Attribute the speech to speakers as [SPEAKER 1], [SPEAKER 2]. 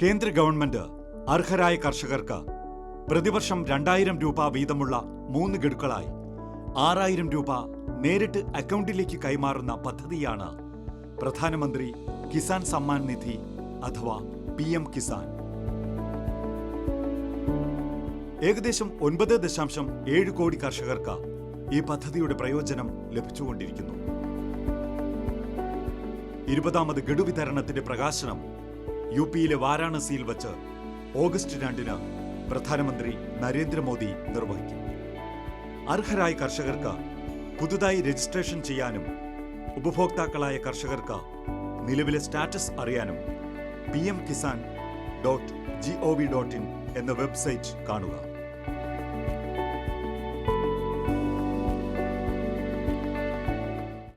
[SPEAKER 1] കേന്ദ്ര ഗവൺമെന്റ് അർഹരായ കർഷകർക്ക് പ്രതിവർഷം രണ്ടായിരം രൂപ വീതമുള്ള മൂന്ന് ഗഡുക്കളായി ആറായിരം രൂപ നേരിട്ട് അക്കൗണ്ടിലേക്ക് കൈമാറുന്ന പദ്ധതിയാണ് പ്രധാനമന്ത്രി കിസാൻ സമ്മാൻ നിധി അഥവാ പി എം കിസാൻ. ഏകദേശം ഒൻപത് ദശാംശം ഏഴ് കോടി കർഷകർക്ക് ഈ പദ്ധതിയുടെ പ്രയോജനം ലഭിച്ചുകൊണ്ടിരിക്കുന്നു. ഇരുപതാമത് ഗഡു വിതരണത്തിന്റെ പ്രകാശനം യു പിയിലെ വാരാണസിയിൽ വച്ച് ഓഗസ്റ്റ് രണ്ടിന് പ്രധാനമന്ത്രി നരേന്ദ്രമോദി നിർവഹിക്കും. അർഹരായ കർഷകർക്ക് പുതുതായി രജിസ്ട്രേഷൻ ചെയ്യാനും ഉപഭോക്താക്കളായ കർഷകർക്ക് നിലവിലെ സ്റ്റാറ്റസ് അറിയാനും P M Kisan dot G O V dot in എന്ന വെബ്സൈറ്റ് കാണുക.